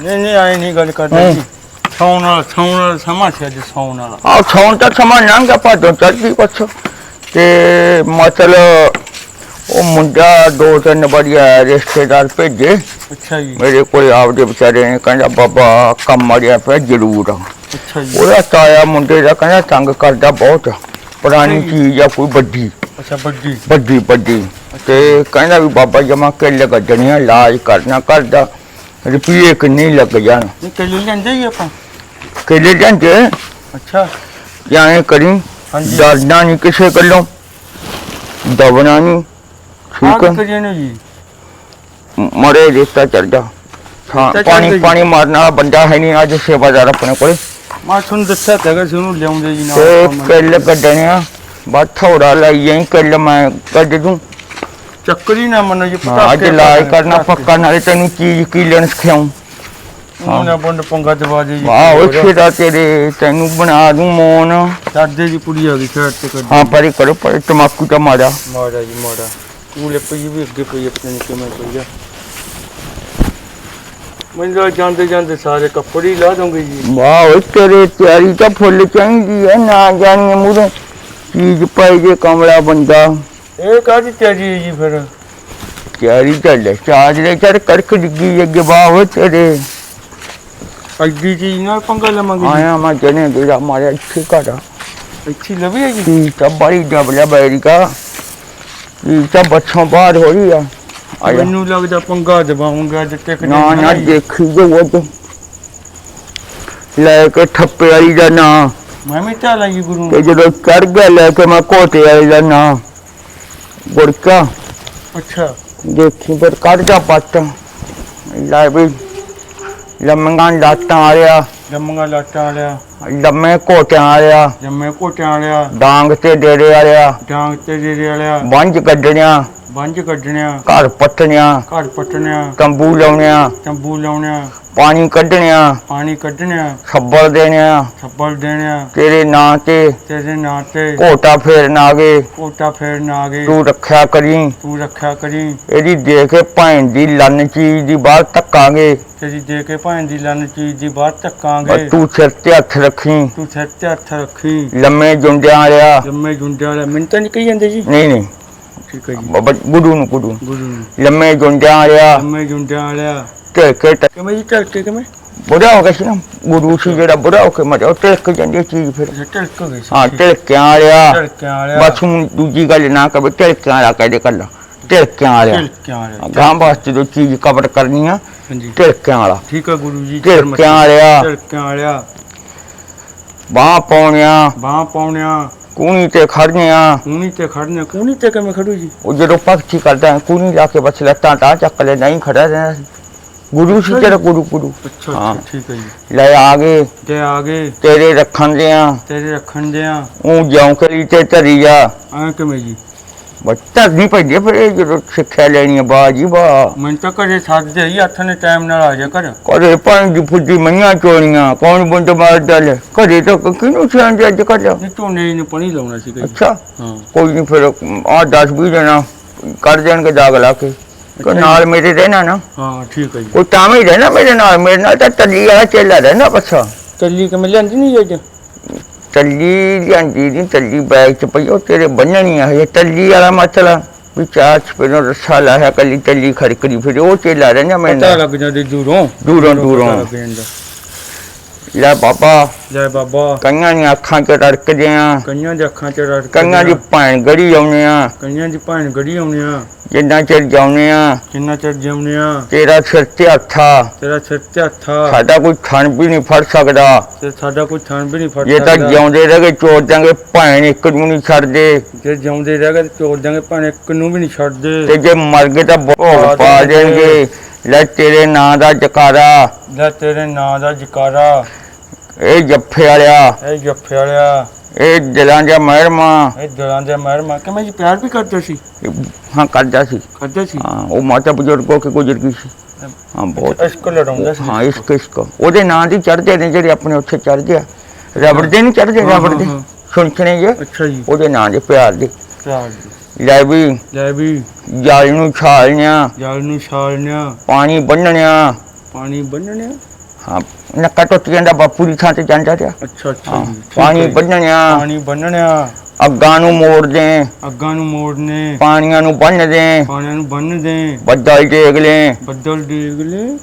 ਨਹੀਂ ਨਹੀਂ ਆਏ ਨਹੀਂ ਗੱਲ ਕਰਦਾ ਹਾਂ। ਜੀ। ਸੌਣ ਵਾਲਾ ਸੌਣ ਵਾਲਾ ਸਮਾਂ ਸੀ ਅੱਜ ਸੌਣ ਵਾਲਾ। ਆ ਸੌਣ ਤੱਕ ਸਮਾਂ ਲੰਘ ਗਿਆ ਭਾਜੋਂ ਚੜ ਗਈ ਕੁਛ ਤੇ ਮਤਲਬ ਉਹ ਮੁੰਡਾ ਦੋ ਤਿੰਨ ਬੜੀਆ ਰਿਸ਼ਤੇਦਾਰ ਭੇਜੇ। ਅੱਛਾ ਜੀ। ਮੇਰੇ ਕੋਲ ਆਪਦੇ ਵਿਚਾਰੇ ਨੇ ਕਹਿੰਦਾ ਬਾਬਾ ਕੰਮ ਅੜਿਆ ਪਿਆ ਜ਼ਰੂਰ ਅੱਛਾ ਜੀ। ਉਹਦਾ ਤਾਇਆ ਮੁੰਡੇ ਦਾ ਕਹਿੰਦਾ ਤੰਗ ਕਰਦਾ ਬਹੁਤ। ਪੁਰਾਣੀ ਚੀਜ਼ ਆ ਕੋਈ ਵੱਡੀ। ਅੱਛਾ ਵੱਡੀ। ਵੱਡੀ ਵੱਡੀ। ਤੇ ਕਹਿੰਦਾ ਵੀ ਬਾਬਾ ਜਮਾ ਕੇ ਲੱਗਣੀਆਂ ਇਲਾਜ ਕਰਨਾ ਕਰਦਾ। ਰੁਪਈਏ ਕਿੰਨੇ ਲੱਗ ਜਾਣ? ਨਹੀਂ ਕੱਲੀ ਲੈਂਦੇ ਜੀ ਆਪਾਂ? ਕਿਲੇ ਜਾਂਦੇ ਅੱਛਾ। ਜਾਂ ਕਰੀ ਹਾਂਜੀ। ਡਰਨਾ ਨਹੀਂ ਕਿਸੇ ਗੱਲੋਂ ਦਬਣਾ ਨਹੀਂ ਹਾਂ ਠੀਕ ਕਰੀਏ ਨੇ ਜੀ? ਮਰੇ ਰਿਸ਼ਤਾ ਚੱਲ ਜਾ। ਹਾਂ ਰਿਸ਼ਤਾ ਪਾਣੀ ਗਿਆ ਜੀ। ਪਾਣੀ ਮਾਰਨ ਵਾਲਾ ਬੰਦਾ ਹੈ ਨਹੀਂ ਅੱਜ ਸੇਵਾਦਾਰ ਆਪਣੇ ਕੋਲ। ਮੈਂ ਤੁਹਾਨੂੰ ਦੱਸਿਆ ਤਾਂ ਹੈਗਾ ਸੀ ਉਹਨੂੰ ਲਿਆਉਂਦੇ ਜੀ ਨਾਲ। ਤੇ ਆਪਾਂ ਮੈਂ- ਕਿੱਲ ਕੱਢਣਿਆ ਬਸ ਥੋੜਾ ਲਈ ਜਾਈ ਕਿੱਲ ਮੈਂ ਕੱਢ ਦੂੰ। ਚੱਕਰੀ ਨਾ ਮੰਨੋ ਜੀ ਹਾਂ, ਅੱਜ ਇਲਾਜ ਕਰਨਾ ਪੱਕਾ ਨਾਲੇ ਤੈਨੂੰ ਚੀਜ਼ ਕੀ ਲੈਣ ਸਿਖਾਉਂ। ਸੋਨਾ ਬੰਦ ਪੰਗਾ ਦਵਾ ਦੇ ਜੀ। ਵਾਹ ਉਹ ਦਾ ਤੇਰੇ ਤੈਨੂੰ ਬਣਾ ਦੂੰ ਮੋਨ। ਸਾਡੇ ਦੀ ਕੁੜੀ ਆ ਗਈ ਸਾਈਡ ਤੇ ਕੱਢ ਹਾਂ ਪਰੇ ਕਰੋ ਪਰੇ ਤਮਾਕੂ ਤਾਂ ਮਾਰਾ ਮਾੜਾ ਜੀ ਮਾੜਾ ਕੂਲੇ ਪਈ ਵੀ ਅੱਗੇ ਪਈ ਆਪਣੇ ਨੇ ਕਿਵੇਂ ਪਈ ਆ ਮੈਨੂੰ ਤਾਂ ਜਾਂਦੇ ਜਾਂਦੇ ਸਾਰੇ ਕੱਪੜੇ ਹੀ ਲਾ ਦੋਗੇ ਜੀ ਵਾਹ ਉਹ ਤੇਰੇ ਤਿਆਰੀ ਤਾਂ ਫੁੱਲ ਚਾਹੀਦੀ ਹੈ ਨਾ ਜਾਣੀ ਮੂਰੇ ਚੀਜ਼ ਪਾਈ ਜੇ ਕਮਲਾ ਬੰਦਾ ਇਹ ਕਾਹਦੀ ਤਿਆਰੀ ਹੈ ਜੀ ਫਿਰ ਤਿਆਰੀ ਚੱਲ ਚਾਜ ਦੇ ਚੜ ਕੜਕ ਡਿੱਗੀ ਅੱਗੇ ਵਾਹ ਉਹ ਤੇਰੇ ਐਡੀ ਚੀਜ਼ ਨਾਲ ਪੰਗਾ ਲਵਾਂਗੇ ਜੀ ਆਇਆ ਮੈਂ ਜਨੇ ਤੇਰਾ ਮਾਰਿਆ ਇੱਥੇ ਘੜਾ ਇੱਥੇ ਲਵੀ ਹੈ ਜੀ ਕੀ ਤਾਂ ਬੜੀ ਡਬਲਾ ਬੈਰੀਕਾ ਕੀ ਤਾਂ ਬੱਚੋਂ ਬਾਹਰ ਹੋ ਰਹੀ ਆ। ਆਇਆ। ਮੈਨੂੰ ਲੱਗਦਾ ਪੰਗਾ ਦਵਾਉਂਗਾ ਜਿੱਤੇ ਕਿ ਨਾ ਨਾ ਦੇਖੀ ਜੋ ਉਹ ਤੇ। ਲੈ ਕੇ ਠੱਪੇ ਵਾਲੀ ਦਾ ਨਾਂ। ਮੈਂ ਵੀ ਤਾਂ ਲਈ ਗੁਰੂ ਤੇ ਜਦੋਂ ਚੜ ਗਿਆ ਲੈ ਕੇ ਮੈਂ ਕੋਟੇ ਵਾਲੀ ਦਾ ਨਾਂ। ਗੁਰਕਾ ਅੱਛਾ। ਦੇਖੀ ਫਿਰ ਕੱਢ ਜਾ ਪੱਟ। ਲੈ ਵੀ। ਲੰਮੀਆਂ ਲਾਟਾਂ ਆ ਰਿਆ ਜੰਮੀਆਂ ਲਾਟਾਂ ਵਾਲਿਆ ਲੰਮੇ ਕੋਟਿਆਂ ਆ ਰਿਆ ਜੰਮੇ ਕੋਟਿਆਂ ਵਾਲਿਆ ਡਾਂਗ ਤੇ ਡੇਰੇ ਆ ਰਿਆ ਡਾਂਗ ਤੇ ਜਿਹੜੇ ਵਾਲਿਆ ਬੰਜ ਕੱਢਣਿਆ ਬੰਜ ਕੱਢਣਿਆ ਘਰ ਪੱਟਣਿਆ ਘਰ ਪੱਟਣਿਆ ਤੰਬੂ ਲਾਉਣਿਆ ਤੰਬੂ ਲਾਉਣਿਆ ਪਾਣੀ ਕੱਢਣਿਆ ਪਾਣੀ ਕੱਢਣਿਆ ਛੱਬਲ ਦੇਣਿਆ। ਛੱਪੜ ਦੇਣਿਆ। ਤੇਰੇ ਨਾਂ ਤੇ ਤੇਰੇ ਨਾਂ ਤੇ ਘੋਟਾ ਫੇਰਨ ਆ ਗਏ ਕੋਟਾ ਫੇਰਨ ਆ ਗਏ ਤੂੰ ਰੱਖਿਆ ਕਰੀ। ਤੂੰ ਰੱਖਿਆ ਕਰੀ। ਇਹਦੀ ਦੇ ਕੇ ਭੈਣ ਦੀ ਲੰਨ ਚੀਜ਼ ਦੀ ਬਾਹਰ ਧੱਕਾਂਗੇ। ਤੇਰੀ ਦੇ ਕੇ ਭੈਣ ਦੀ ਲੰਨ ਚੀਜ਼ ਦੀ ਬਸ ਧੱਕਾਂਗੇ। ਤੂੰ ਸਿਰ ਤੇ ਹੱਥ ਰੱਖੀ। ਤੂੰ ਸਿਰ ਤੇ ਹੱਥ ਰੱਖੀ। ਲੰਮੇ ਜੁੰਡਿਆਂ ਵਾਲਿਆ। ਜੰਮੇ ਜੁੰਡਿਆਂ ਵਾਲਾ ਮੈਨੂੰ ਤਾਂ ਨਹੀਂ ਕਹੀ ਜਾਂਦੇ ਜੀ। ਨਹੀਂ ਨਹੀਂ। ਠੀਕ ਹੈ ਜੀ। ਬਾਬਾ ਗੁਰੂ ਨੂੰ ਗੁਰੂ ਨੂੰ। ਗੁਰੂ ਨੂੰ। ਲੰਮੇ ਜੁੰਡਿਆਂ ਵਾਲਿਆ। ਜੰਮੇ ਜੁੰਡਿਆਂ ਵਾਲਿਆ। ਤੇ ਕੇ ਟ- ਕਿਵੇਂ ਜੀ ਢਲਕੇ ਕਿਵੇਂ? ਗਿਆ ਸੀ ਨਾ ਗੁਰੂ ਸੀ ਜਿਹੜਾ ਬੁਰਾ ਹੋ ਕੇ ਮਰਿਆ ਉਹ ਟਿਲਕ ਜਾਂਦੀ ਹੈ ਚੀਜ਼ ਫਿਰ। ਅੱਛਾ ਢਲਕ ਗਏ ਸੀ। ਹਾਂ ਟਿਲਕਿਆਂ ਵਾਲਿਆ। ਢਲਕਿਆਂ ਵਾਲਿਆ। ਬਸ ਹੁਣ ਦੂਜੀ ਗੱਲ ਨਾ ਕਵੇ ਟਿਲਕਿਆਂ ਵਾਲਾ ਕਹਦੇ ਕੱਲਾ। ਟਿਲਕਿਆਂ ਵਾਲਿਆ। ਆ ਹਾਂਜੀ। ਠੀਕ ਗੁਰੂ ਜੀ ਵਾਲਿਆ। ਢਲਕਿਆਂ ਵਾਲਿਆ। ਬਾਹ ਪਾਉਣਿਆ। ਬਾਹ ਪਾਉਣਿਆ। ਕੂਣੀ ਤੇ ਕੂਣੀ ਤੇ ਖੜਨੇ ਕੂਣੀ ਤੇ ਕਿਵੇਂ ਖੜੂ ਜੀ? ਉਹ ਜਦੋਂ ਪਕਛੀ ਕਰਦਾ ਕੂਣੀ ਲਾ ਕੇ ਬਸ ਲੱਤਾਂ ਟਾ ਚੱਕ ਲੈ ਨਹੀਂ ਖੜਾ ਰਹਿਣਾ ਸੀ। ਗੁਰੂ ਸੀ ਤੇਰਾ ਗੁਰੂ ਗੁਰੂ। ਅੱਛਾ ਹਾਂ। ਅੱਛਾ ਠੀਕ ਹੈ ਜੀ। ਲੈ ਆ ਗਏ। ਤੇ ਆ ਗਏ। ਤੇਰੇ ਰੱਖਣ ਦੇ ਆ ਤੇਰੇ ਰੱਖਣ ਦੇ ਆ ਉਹ ਜਿਉਂ ਕਰੀ ਤੇ ਧਰੀ ਜਾ ਐ ਕਿਵੇਂ ਜੀ? ਬਸ ਧਰਨੀ ਪੈਂਦੀ ਆ ਫਿਰ ਇਹ ਜਦੋਂ ਸਿੱਖਿਆ ਲੈਣੀ ਆ ਬਾਜੀ ਬਾ। ਮੈਨੂੰ ਤਾਂ ਘਰੇ ਸੱਦਦੇ ਹੀ ਹੱਥ ਨੇ ਟਾਈਮ ਨਾਲ ਆ ਜਾ ਕਰ ਕਰੇ ਪੰਜ ਦੀ ਫੁੱਟੀ ਮਈਆਂ ਚੋਣੀਆਂ ਕੌਣ ਬੰਦ ਮਾਰ ਡਾਲੇ ਘਰੇ ਤਾਂ ਕਿਨੂੰ ਸਿਆਂ ਅੱਜ ਕੱਲ ਨਹੀਂ ਝੋਨੇ ਨੂੰ ਪਾਣੀ ਲਾਉਣਾ ਸੀਗਾ ਜੀ ਅੱਛਾ। ਹਾਂ। ਕੋਈ ਨਹੀਂ ਫਿਰ ਆ 10 20 ਜਣਾ ਕਰ ਦੇਣਗੇ ਦਾਗ ਲਾ ਕੇ। ਕੋ ਨਾਲ ਮੇਰੇ ਰਹਿਣਾ ਨਾ ਹਾਂ ਠੀਕ ਹੈ ਜੀ। ਤਾਂ ਹੀ ਰਹਿਣਾ ਮੇਰੇ ਨਾਲ ਮੇਰੇ ਨਾਲ ਤਾਂ ਟੱਲੀ ਵਾਲਾ ਚੇਲਾ ਰਹਿਣਾ ਪੱਛਾ ਚੱਲੀ ਕਿਵੇਂ ਲਿਆਂਦੀ ਨਹੀਂ ਅੱਜ? ਟੱਲੀ ਲਿਆਂਦੀ ਨਹੀਂ ਟੱਲੀ ਬੈਗ ਚ ਪਈ ਉਹ ਤੇਰੇ ਬੰਨਣੀ ਆ ਇਹ ਟੱਲੀ ਵਾਲਾ ਮਸਲਾ ਵੀ ਚਾਰ ਚਪੇਨੋਂ ਰੱਸਾ ਲਾਇਆ ਕੱਲੀ ਟੱਲੀ ਖੜਕਦੀ ਫਿਰ ਉਹ ਚੇਲਾ ਰਹਿਣਾ ਮੇਰੇ ਪਤਾ ਨਾਲ। ਲੱਗ ਜਾਂਦੇ ਦੂਰੋਂ ਦੂਰੋਂ ਪਤਾ ਦੂਰੋਂ। ਲੱਗ ਜਾਂਦਾ। ਲੈ ਬਾਬਾ। ਜੈ ਬਾਬਾ। ਕਈਆਂ ਦੀਆਂ ਅੱਖਾਂ 'ਚ ਰੜਕਦੇ ਆ ਕਈਆਂ ਦੇ ਅੱਖਾਂ 'ਚ ਰੜ ਕਈਆਂ ਦੀ ਭੈਣ ਗੜੀ ਆਉਨੇ ਆ ਕਈਆਂ ਦੀ ਭਾਣ ਗੜੀ ਆਉਣੇ ਆ ਜਿੰਨਾ ਚਿਰ ਜਾਉਨੇ ਆ ਕਿੰਨਾ ਚਿਰ ਜਿਉਣੇ ਆ ਤੇਰਾ ਸਿਰ ਤੇ ਹੱਥਾ ਤੇਰਾ ਸਿਰ ਤੇ ਹੱਥ ਸਾਡਾ ਕੋਈ ਥਣ ਵੀ ਨਹੀਂ ਫੜ ਸਕਦਾ। ਤੇ ਸਾਡਾ ਕੋਈ ਥਣ ਵੀ ਨਹੀਂ ਫੜ ਜੇ ਤਾਂ ਸਕਦਾ। ਜਿਉਂਦੇ ਰਹਿ ਚੋਰ ਜਾਂਗੇ ਭੈਣ ਇੱਕ ਨੂੰ ਨਹੀਂ ਛੱਡਦੇ। ਜੇ ਜਿਉਂਦੇ ਰਹਿ ਗਏ ਚੋਰ ਜਾਂਗੇ ਭਾਣੇ ਇੱਕ ਨੂੰ ਵੀ ਨਹੀਂ ਛੱਡਦੇ। ਤੇ ਜੇ ਮਰ ਗਏ ਤਾਂ ਭੋਗ ਪਾ ਦੇਣਗੇ। ਲੈ ਤੇਰੇ ਨਾਂ ਦਾ ਜਕਾਰਾ। ਲੈ ਤੇਰੇ ਨਾਂ ਦਾ ਜਕਾਰਾ। ਇਹ ਜੱਫੇ ਵਾਲਿਆ। ਇਹ ਜੱਫੇ ਵਾਲਿਆ। ਇਹ ਦਿਲਾਂ ਦਾ ਮਹਿਰਮਾ। ਇਹ ਦਿਲਾਂ ਦੇ ਮਹਿਰਮਾ। ਕਿ ਮੈਂ ਜੀ ਪਿਆਰ ਵੀ ਕਰਦਾ ਸੀ? ਹਾਂ ਕਰਦਾ ਸੀ। ਕਰਦਾ ਸੀ? ਹਾਂ ਉਹ ਮਾਤਾ ਬਜ਼ੁਰਗੋ ਕੇ ਗੁਜ਼ਰ ਗਈ ਸੀ। ਹਾਂ ਬਹੁਤ। ਇਸ਼ਕ ਲੜਾਉਂਦਾ ਸੀ। ਹਾਂ ਇਸ਼ਕ ਇਸ਼ਕ। ਉਹਦੇ ਨਾਂ ਦੀ ਚੜਦੇ ਨੇ ਜਿਹੜੇ ਆਪਣੇ ਉੱਥੇ ਚੜਦੇ ਆ। ਰਬੜ ਦੇ ਨਹੀਂ ਚੜਦੇ ਰਬੜ ਦੇ। ਸੁਣਖਣੇ ਜੇ? ਅੱਛਾ ਜੀ। ਉਹਦੇ ਨਾਂ ਦੇ ਪਿਆਰ ਦੇ। ਪਿਆਰ ਦੀ। ਲੈ ਵੀ ਲੈ ਵੀ। ਜਾਲ ਨੂੰ ਛਾਲਣਿਆ। ਜਲ ਨੂੰ ਛਾਲਣਿਆ। ਪਾਣੀ ਬੰਨਣਿਆ। ਪਾਣੀ ਬੰਨਣਿਆ? ਹਾਂ ਨੱਕਾ ਟੁੱਟ ਜਾਂਦਾ ਬਾਪੂ ਦੀ ਥਾਂ ਤੇ ਜਾਂਦਾ ਰਿਹਾ। ਅੱਛਾ ਅੱਛਾ। ਪਾਣੀ। ਬੰਨਣਿਆ। ਪਾਣੀ ਬੰਨਣਿਆ। ਅੱਗਾਂ ਨੂੰ ਮੋੜਦੇ। ਅੱਗਾਂ ਨੂੰ ਮੋੜਨੇ। ਪਾਣੀਆਂ ਨੂੰ ਬੰਨਦੇ। ਪਾਣੀਆਂ ਨੂੰ ਬੰਨਦੇ। ਬੱਦਲ ਦੇਖ ਲੈ। ਬੱਦਲ ਡੇਗ ਲੈ।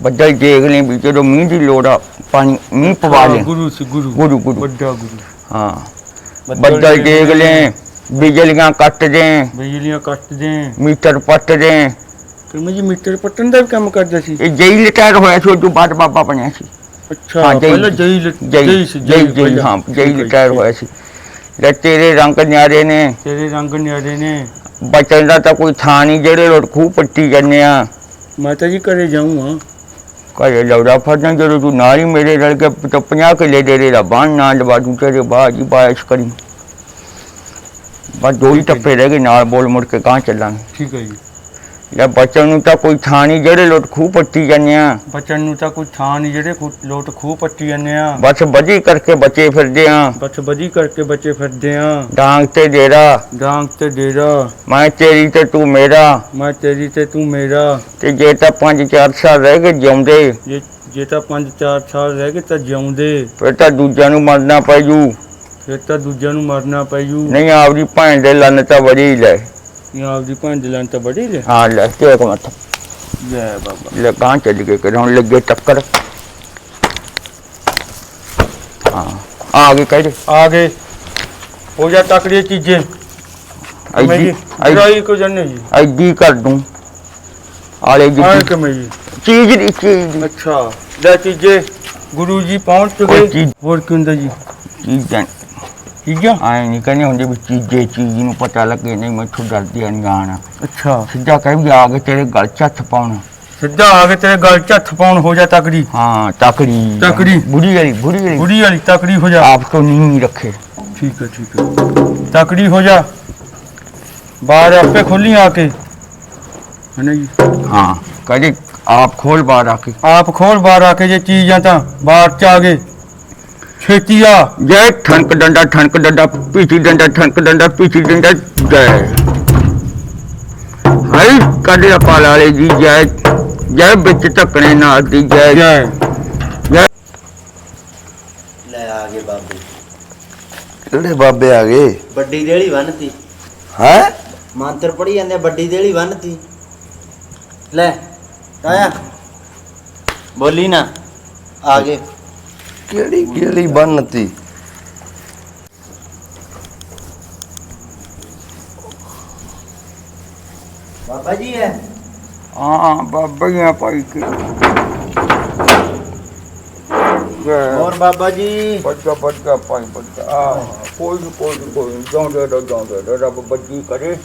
ਬੱਦਲ ਦੇਖ ਲੈ ਵੀ ਜਦੋਂ ਮੀਂਹ ਦੀ ਲੋੜ ਆ ਪਾਣੀ ਮੀਂਹ ਪਵਾ ਲੈ। ਗੁਰੂ ਸੀ ਗੁਰੂ। ਗੁਰੂ ਗੁਰੂ। ਵੱਡਾ ਗੁਰੂ। ਹਾਂ। ਬੱਦਲ ਦੇਖ ਲੈ। ਬਿਜਲੀਆਂ ਕੱਟ ਦੇ ਬਿਜਲੀਆਂ ਕੱਟਦੇ ਮੀਟਰ ਪੱਟ ਦੇ ਮੈਂ ਜੀ ਮੀਟਰ ਪੱਟਣ ਦਾ ਵੀ ਕੰਮ ਕਰਦਾ ਸੀ। ਇਹ ਜਈ ਰਿਟਾਇਰ ਹੋਇਆ ਸੀ ਉਦੋਂ ਬਾਅਦ ਬਾਬਾ ਬਣਿਆ ਸੀ। ਅੱਛਾ ਹਾਂ, ਜੈ- ਪਹਿਲਾਂ ਜਈ ਲ- ਜਈ ਸੀ ਜਈ ਜਈ ਪਹਿਲਾਂ। ਹਾਂ ਜਈ ਠੀਕ ਹੈ ਜੀ, ਰਿਟਾਇਰ ਠੀਕ। ਹੋਇਆ ਸੀ। ਲੈ ਤੇਰੇ ਰੰਗ ਨਿਆਰੇ ਨੇ। ਤੇਰੇ ਰੰਗ ਨਿਆਰੇ ਨੇ। ਬਚਣ ਦਾ ਤਾਂ ਕੋਈ ਥਾਂ ਨਹੀਂ ਜਿਹੜੇ ਲੋੜ ਖੂਹ ਪੱਟੀ ਜਾਂਦੇ ਆ। ਮਾਤਾ ਜੀ ਘਰੇ ਜਾਊਂਗਾ। ਘਰੇ ਲੌੜਾ ਫੜਨਾ ਜਦੋਂ ਤੂੰ ਨਾਲ ਹੀ ਮੇਰੇ ਰਲ ਕੇ ਤਾਂ 50 ਕਿੱਲੇ ਦੇ ਦਾ ਬਾਣ ਨਾਲ ਲਵਾ ਦੂੰ ਤੇਰੇ ਬਾਜੀ ਬਾਇਸ਼ ਕਰੀ। ਬਸ ਦੋ ਹੀ ਟੱਪੇ ਰਹਿ ਗਏ ਨਾਲ ਬੋਲ ਮੁੜ ਕੇ ਕਾਂ ਚੱਲਾਂਗੇ। ਠੀਕ ਹੈ ਜੀ। ਜਾਂ ਬੱਚਨ ਨੂੰ ਤਾਂ ਕੋਈ ਥਾਂ ਨਹੀਂ ਜਿਹੜੇ ਲੁੱਟ ਖੂਹ ਪੱਟੀ ਜਾਂਦੇ ਆ। ਬਚਨ ਨੂੰ ਤਾਂ ਕੋਈ ਥਾਂ ਨਹੀਂ ਜਿਹੜੇ ਖੂ- ਲੋਟ ਖੂਹ ਪੱਟੀ ਜਾਂਦੇ ਆ। ਬਸ ਵਧੀ ਕਰਕੇ ਬੱਚੇ ਫਿਰਦੇ ਆ। ਬਸ ਵਧੀ ਕਰਕੇ ਬੱਚੇ ਫਿਰਦੇ ਆ। ਡਾਂਗ ਤੇ ਡੇਰਾ। ਡਾਂਗ ਤੇ ਡੇਰਾ। ਮੈਂ ਤੇਰੀ ਤੇ ਤੂੰ ਮੇਰਾ। ਮੈਂ ਤੇਰੀ ਤੇ ਤੂੰ ਮੇਰਾ। ਤੇ ਜੇ ਤਾਂ 5-4 ਸਾਲ ਰਹਿ ਗਏ ਜਿਉਂਦੇ ਜੇ ਜੇ ਤਾਂ 5-4 ਸਾਲ ਰਹਿ ਗਏ ਤਾਂ ਜਿਉਂਦੇ। ਫਿਰ ਤਾਂ ਦੂਜਿਆਂ ਨੂੰ ਮਰਨਾ ਪੈ ਜੂ। ਫਿਰ ਤਾਂ ਦੂਜਿਆਂ ਨੂੰ ਮਰਨਾ ਪੈ ਜੂ। ਨਹੀਂ ਆਪਦੀ ਭੈਣ ਦੇ ਲੰਨ ਤਾਂ ਵੜੀ ਲੈ। ਇਹ ਆਪਦੀ ਭੈਣ ਦੇ ਲਾਂ ਤਾਂ ਬੜੀ ਲੈ। ਹਾਂ ਲੈ ਤੇ ਇੱਕ ਮੱਥ। ਜੈ ਬਾਬਾ। ਲੈ ਚੱਲ ਕੇ ਕਰਾਂ ਲੱਗੇ ਟੱਕਰ। ਹਾਂ ਆ ਗਏ ਕਹਿ ਦੇ। ਆ ਗਏ। ਹੋ ਜਾ ਤਕੜੀ ਚੀਜ਼ੇ। ਐਡੀ ਜੀ ਕੋ ਐਡੀ ਕਰ ਦੂੰ। ਆਲੇ ਜੀ ਕਿ ਮੈਂ ਜੀ? ਚੀਜ਼ ਦੀ ਚੀਜ਼ ਅੱਛਾ ਲੈ ਚੀਜ਼ੇ। ਗੁਰੂ ਜੀ ਪਹੁੰਚ ਚੀਜ਼- ਹੋਰ ਕੀ ਹੁੰਦਾ ਜੀ? ਚੀਜ਼ਾਂ ਆ? ਆਏ ਨਹੀਂ ਕਹਿੰਦੇ ਹੁੰਦੇ ਵੀ ਚੀਜ਼ੇ ਚੀਜ਼ ਨੂੰ ਪਤਾ ਲੱਗੇ ਨਹੀਂ ਮੈਥੋਂ ਡਰਦੀ ਆਣਾ ਅੱਛਾ। ਸਿੱਧਾ ਕਹਿ ਵੀ ਆ ਕੇ ਤੇਰੇ ਗਲ 'ਚ ਹੱਥ ਪਾਉਣਾ। ਸਿੱਧਾ ਆ ਕੇ ਤੇਰੇ ਗਲ 'ਚ ਹੱਥ ਪਾਉਣ ਹੋ ਜਾ ਤਕੜੀ। ਹਾਂ ਤਕੜੀ। ਤਕੜੀ। ਬੁੜੀ ਵਾਲੀ ਬੁੜੀ ਵਾਲੀ। ਬੁੜੀ ਵਾਲੀ ਤਕੜੀ ਹੋ ਜਾ। ਆਪ ਤੋਂ ਨੀਵੀਂ ਰੱਖੇ। ਠੀਕ ਹੈ ਠੀਕ ਹੈ। ਤਕੜੀ ਹੋ ਜਾ। ਬਾਹਰ ਆਪੇ ਖੋਲੀ ਆ ਕੇ। ਹੈ ਨਾ ਜੀ? ਹਾਂ ਕਹਦੇ ਆਪ ਖੋਲ ਬਾਹਰ ਆ ਕੇ। ਆਪ ਖੋਲ ਬਾਹਰ ਆ ਕੇ ਜੇ ਚੀਜ਼ਾਂ ਤਾਂ ਬਾਹਰ ਚ ਆ ਗਏ। ਛੇਤੀ ਆ। ਜੈ ਠਣਕ ਡੰਡਾ ਠਣਕ ਡੰਡਾ ਪੀਛੀ ਡੰਡਾ ਠਣਕ ਡੰਡਾ ਪੀਛੀ ਡੰਡਾ ਜੈ। ਹਾਈ ਕਦੇ ਪਾਲ ਵਾਲੇ ਜੀ ਜੈ। ਜੈ ਵਿੱਚ ਧੱਕਣੇ ਨਾਲ ਦੀ ਜੈ। ਜੈ। ਲੈ ਆ ਗਏ ਬਾਬੇ। ਕਿਹੜੇ ਬਾਬੇ ਆ ਗਏ? ਵੱਡੀ ਦੇਲੀ ਬੰਨਤੀ। ਹੈ? ਮੰਤਰ ਪੜੀ ਜਾਂਦੇ ਵੱਡੀ ਦੇਲੀ ਬੰਨਤੀ। ਲੈ ਆਇਆ। ਬੋਲੀ ਨਾ। ਆ ਗਏ। ਕਿਹੜੀ ਕਿਹੜੀ ਬੰਨਤੀ? ਬਾਬਾ ਜੀ ਹੈ? ਹਾਂ ਬਾਬਈਆਂ ਪਾਈ ਕੇ ਜੈ ਹੋਰ ਬਾਬਾ ਜੀ? ਬੱਚਾ ਬੱਚਾ ਪਾਈ ਬੱਚਾ ਆ ਕੋਈ ਨੀ, ਕੋਈ ਨੀ, ਕੋਈ ਨੀ, ਜਾਉਂਦੇ ਰਹੋ ਜਾਉਂਦੇ ਰਹੋ। ਰੱਬ ਬੱਜੀ ਕਰੇ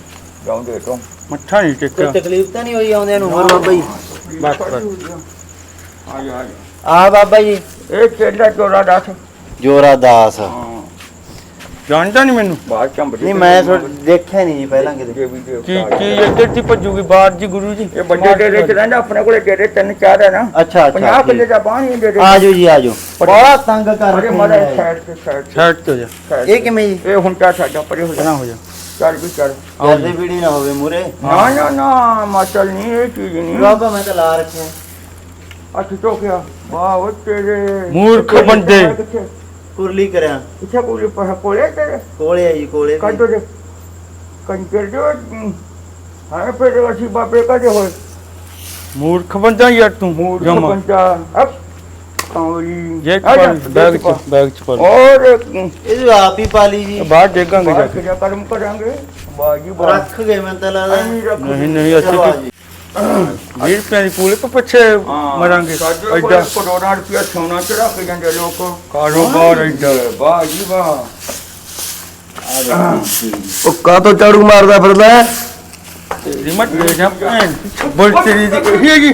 ਜਾਉਂਦੇ ਤੋਂ ਮੱਥਾ ਨਹੀਂ ਕੋਈ ਟੇਕਿਆ ਤਕਲੀਫ ਤਾਂ ਨਹੀਂ ਹੋਈ ਆਉਂਦਿਆਂ ਨੂੰ? ਹੋਰ ਬਾਬਾ ਜੀ? ਬਸ ਬਸ। ਆ ਜਾ ਆ ਬਾਬਾ ਜੀ। ਇਹ ਚੇਲਾ ਚੋਰਾ ਦੱਸ? ਜੋਰਾ ਦਾਸ। ਹਾਂ। ਜਾਣਦਾ ਨਹੀਂ ਮੈਨੂੰ? ਬਾਹਰ ਚੰਬੜੀ ਨਹੀਂ ਮੈਂ ਥੋੜਾ ਦੇਖਿਆ ਨਹੀਂ ਜੀ ਪਹਿਲਾਂ ਕਿਤੇ। ਕੀ ਕੀ ਇੱਧਰ ਦੀ ਭੱਜੂਗੀ ਬਾਹਰ ਜੀ ਗੁਰੂ ਜੀ। ਇਹ ਵੱਡੇ ਡੇਰੇ ਚ ਰਹਿੰਦਾ ਆਪਣੇ ਕੋਲੇ ਡੇਰੇ ਤਿੰਨ ਚਾਰ ਹੈ ਨਾ। ਅੱਛਾ 50 ਅੱਛਾ ਕਿੱਲੇ ਠੀਕ। ਦਾ ਬਾਣੀ ਡੇਰੇ। ਆ ਜਾਓ ਜੀ ਆ ਜਾਓ। ਬੜਾ ਤੰਗ ਕਰ ਅਰੇ ਮਾਰੇ ਸਾਈਡ ਤੇ ਸਾਈਡ ਸਾਈਡ ਤੇ ਜਾ। ਤੇ ਇਹ ਕਿਵੇਂ ਜੀ? ਇਹ ਹੁਣ ਤਾਂ ਸਾਡਾ ਪਰੇ ਹੋ ਨਾ ਜਾ ਹੋ ਜਾ। ਚੱਲ ਵੀ ਚੱਲ। ਜਲਦੀ ਵੀੜੀ ਨਾ ਹੋਵੇ ਮੂਰੇ ਨਾ ਨਾ ਨਾ ਮਾਚਲ ਨਹੀਂ ਇਹ ਚੀਜ਼ ਨਹੀਂ। ਬਾਬਾ ਮੈਂ ਤਾਂ ਲਾ ਰੱਖਿਆ। ਅੱਛ ਟੋਕਿਆ ਵਾਹ ਉਹ ਤੇਰੇ। ਮੂਰਖ ਬੰਦੇ। ਕਿੱਥੇ? ਕੁਰਲੀ ਕਰਿਆ। ਇੱਥੇ ਕੋਈ ਪਹ ਕੋਲੇ ਤੇਰੇ? ਕੋਲੇ ਆ ਜੀ ਕੋਲੇ। ਕੱਢੋ ਦੇ। ਕੰਜਰ ਜੋ ਹਾਂ ਫਿਰ ਅਸੀਂ ਬਾਬੇ ਕਦੇ ਹੋਏ। ਮੂਰਖ ਬੰਦਾ ਯਾਰ ਤੂੰ ਮੂਰਖ ਬੰਦਾ। ਅਪ। ਕੌਲੀ ਜੇ ਬੈਗ ਚ ਬੈਗ ਚ ਪਾ। ਔਰ ਇਹ ਜੋ ਆਪ ਹੀ ਪਾਲੀ ਜੀ। ਬਾਹਰ ਡੇਗਾਂਗੇ ਜਾ ਕੇ। ਕਰਮ ਕਰਾਂਗੇ? ਬਾਜੀ ਬਾਜੀ ਰੱਖ ਗਏ ਮੈਂ ਤਾਂ ਲੱਗਦਾ। ਨਹੀਂ ਨਹੀਂ ਅਸੀਂ ਚਲੋ ਆ ਕੀ ਜੀ 20 ਰੁਪਏ ਦੀ ਪੂਲੇ ਤੋਂ ਪਿੱਛੇ ਮਰਾਂਗੇ। ਐਡਾ। ਕਰੋੜਾਂ ਰੁਪਇਆ ਸੋਨਾ ਚੜਾ ਕੇ ਜਾਂਦੇ ਲੋਕ। ਕਾਰੋਬਾਰ ਐਡਾ। ਬਾਜੀ ਵਾਹ ਉਹ ਕਾਹਤੋਂ ਝਾੜੂ ਮਾਰਦਾ ਫਿਰਦਾ ਹੈ? ਰਿਮਟ ਲੈ ਜਾ ਭੈਣ। ਬੋਲ ਤੇਰੀ ਦੀ ਇਹ ਜੀ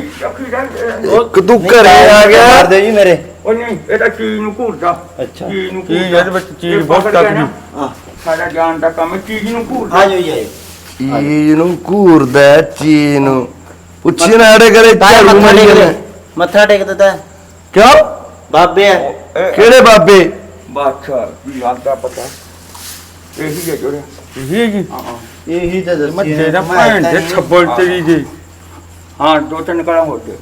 ਕਿ ਤੂੰ ਘਰੇ ਆ ਗਿਆ। ਮਾਰ ਦਿਓ ਜੀ ਮੇਰੇ। ਉਹ ਨਹੀਂ ਇਹਦਾ ਚੀਜ਼ ਨੂੰ ਘੂਰਦਾ। ਅੱਛਾ। ਚੀਜ਼ ਨੂੰ ਚੀਜ਼ ਘੂਰਦਾ। ਇਹਦੇ ਵਿੱਚ ਚੀਜ਼ ਬਹੁਤ ਤਕੜੀ। ਆ ਸਾਡਾ ਗਿਆਨ ਦਾ ਕੰਮ ਹੈ, ਚੀਜ਼ ਨੂੰ ਘੂਰਦਾ। ਆ ਜਾਓ ਜੀ ਜਾਓ। ਚੀਜ਼ ਨੂੰ ਘੂਰਦਾ ਹੈ, ਚੀਜ਼ ਨੂੰ। ਪੁੱਛੀ ਨਾ ਅੜੇ ਕਰੇ ਤਾਇਆ ਝਾੜੂ ਮੱਥਾ ਮਾਰੀ ਟੇਕ ਜਾਂਦਾ। ਦੇ ਮੱਥਾ ਟੇਕ ਦਿੱਤਾ। ਕਿਉਂ? ਬਾਬੇ ਆ। ਕਿਹੜੇ ਬਾਬੇ? ਬਾਦਸ਼ਾਹ ਵੀ ਲੱਗਦਾ ਪਤਾ? ਇਹੀ ਹੈ ਜੋੜੇ ਇਹ ਜੀ ਇਹੀ ਤਾਂ ਦੱਸੀ ਮੈਂ ਹੈ। ਤੇਰਾ ਮੈਂ ਭੈਣ ਤਾਂ ਦੇ ਛੱਬਲ ਤੇਰੀ ਹਾਂ। ਦੋ ਤਿੰਨ ਕਲਾ ਹੋ ਗਏ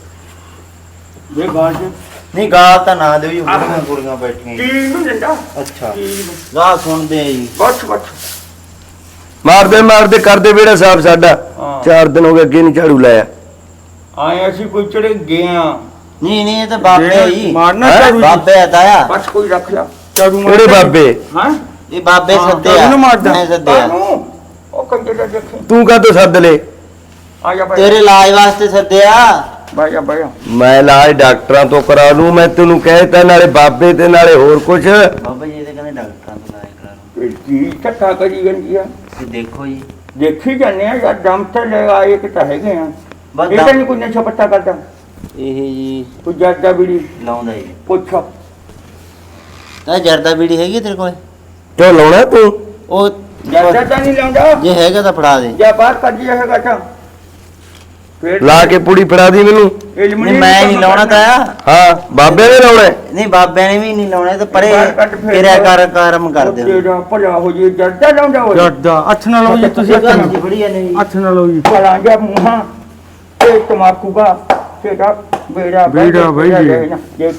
ਇਹ ਗਾਲ ਜੀ ਨਹੀਂ ਗਾਲ ਤਾਂ ਨਾ ਜੀ ਬੁੜੀਆਂ ਕੁੜੀਆਂ ਬੈਠੀਆਂ ਜੀ। ਨੂੰ ਦਿੰਦਾ। ਅੱਛਾ। ਚੀਜ਼ ਨੂੰ। ਗਾਲ ਸੁਣਦੇ ਆ ਜੀ। ਬਸ ਬਸ। ਮਾਰਦੇ ਮਾਰਦੇ ਕਰਦੇ ਬੇੜਾ ਸਾਹਿਬ ਸਾਡਾ। ਹਾਂ। ਚਾਰ ਦਿਨ ਹੋ ਗਏ ਅੱਗੇ ਨਹੀਂ ਝਾੜੂ ਲਾਇਆ। ਆਏ ਅਸੀਂ ਕੋਈ ਚੜੇ ਗਏ ਆ। ਨਹੀਂ ਨਹੀਂ ਇਹ ਤਾਂ ਬਾਬੇ ਜੀ ਮਾਰਨਾ ਹੈਂ? ਚਾਰੂ ਜੀ। ਬਾਬੇ ਆ ਤਾਇਆ। ਬਸ ਕੋਈ ਰੱਖ ਲਾ। ਚਾਰੂ ਕਿਹੜੇ ਬਾਬੇ? ਹਾਂ? ਇਹ ਬਾਬੇ ਹਾਂ, ਸੱਦੇ ਆ ਕਾਹਨੂੰ ਮਾਰਦਾ? ਮੈਂ ਸੱਦੇ ਆ ਤਾਨੂੰ ਉਹ ਕੰਜੇ ਦਾ ਦੇਖੇ। ਤੂੰ ਕਾਹਤੋਂ ਸੱਦ ਲੇ ਆ ਜਾ ਬਾਈ। ਤੇਰੇ ਇਲਾਜ ਵਾਸਤੇ ਸੱਦੇ ਆ ਬਾਈ ਆ ਬਾਈ ਆ। ਮੈਂ ਇਲਾਜ ਡਾਕਟਰਾਂ ਤੋਂ ਕਰਾ ਲੂੰ ਮੈਂ ਤੈਨੂੰ ਕਹਿਤਾ ਨਾਲੇ ਬਾਬੇ ਤੇ ਨਾਲੇ ਹੋਰ ਕੁਛ। ਬਾਬਾ ਜੀ ਇਹ ਤਾਂ ਕਹਿੰਦੇ ਡਾਕਟਰਾਂ ਤੋਂ ਇਲਾਜ ਕਰਾ ਲਓ। ਇਹ ਕੀ ਧੱਕਾ ਕਰੀ ਜਾਂਦੀ ਆ। ਤੁਸੀਂ ਦੇਖੋ ਜੀ। ਦੇਖੀ ਜਾਂਦੇ ਆ ਯਾਰ ਦਮ ਤੇ ਲੈ ਆਏ ਕਿ ਤਾਂ ਹੈਗੇ ਆ। ਬਸ ਇਹ ਤਾਂ ਨਹੀਂ ਕੋਈ ਨਸ਼ਾ ਪੱਤਾ ਕਰਦਾ। ਇਹ ਜੀ ਕੋਈ ਜਰਦਾ ਬੀੜੀ ਲਾਉਂਦਾ ਜੀ। ਪੁੱਛ। ਤਾਂ ਜਰਦਾ ਬੀੜੀ ਹੈਗੀ ਤੇਰੇ ਕੋਲ? ਕਿਉਂ ਲਾਉਣਾ ਤੂੰ। ਉਹ ਜਰਦਾ ਤਾਂ ਨਹੀਂ ਲਾਉਂਦਾ। ਜੇ ਹੈਗਾ ਤਾਂ ਫੜਾ ਦੇ। ਜਾਂ ਬਾਹਰ ਕੱਢ ਹੈਗਾ ਤਾਂ। ਫੇਰ ਲਾ ਕੇ ਪੁੜੀ ਫੜਾ ਦੀ ਮੈਨੂੰ। ਨਹੀਂ ਮੈਂ ਨਹੀਂ ਲਾਉਣਾ ਤਾਇਆ ਹਾਂ ਬਾਬੇ ਨੇ ਲਾਉਣਾ। ਨਹੀਂ ਬਾਬਿਆਂ ਨੇ ਵੀ ਨਹੀਂ ਲਾਉਣਾ ਤੇ ਪਰੇ ਤੇਰਾ ਕਰ ਕਰਮ ਕਰ ਦੇ ਤੇਰਾ ਭਲਾ ਹੋ ਜੇ ਜੱਟਾ ਲਾਉਂਦਾ ਹੱਥ ਨਾਲ ਜੀ ਤੁਸੀਂ ਹੱਥ ਨਾਲ। ਬੜੀ ਜੀ। ਹੱਥ ਨਾਲ ਲਓ ਜੀ। ਭਲਾ ਜਾ ਮੂੰਹਾਂ। ਤੇ ਤਮਾਕੂਗਾ ਤੇਰਾ ਬੇੜਾ ਬੇੜਾ ਬਈ ਜੀ। ਇਹ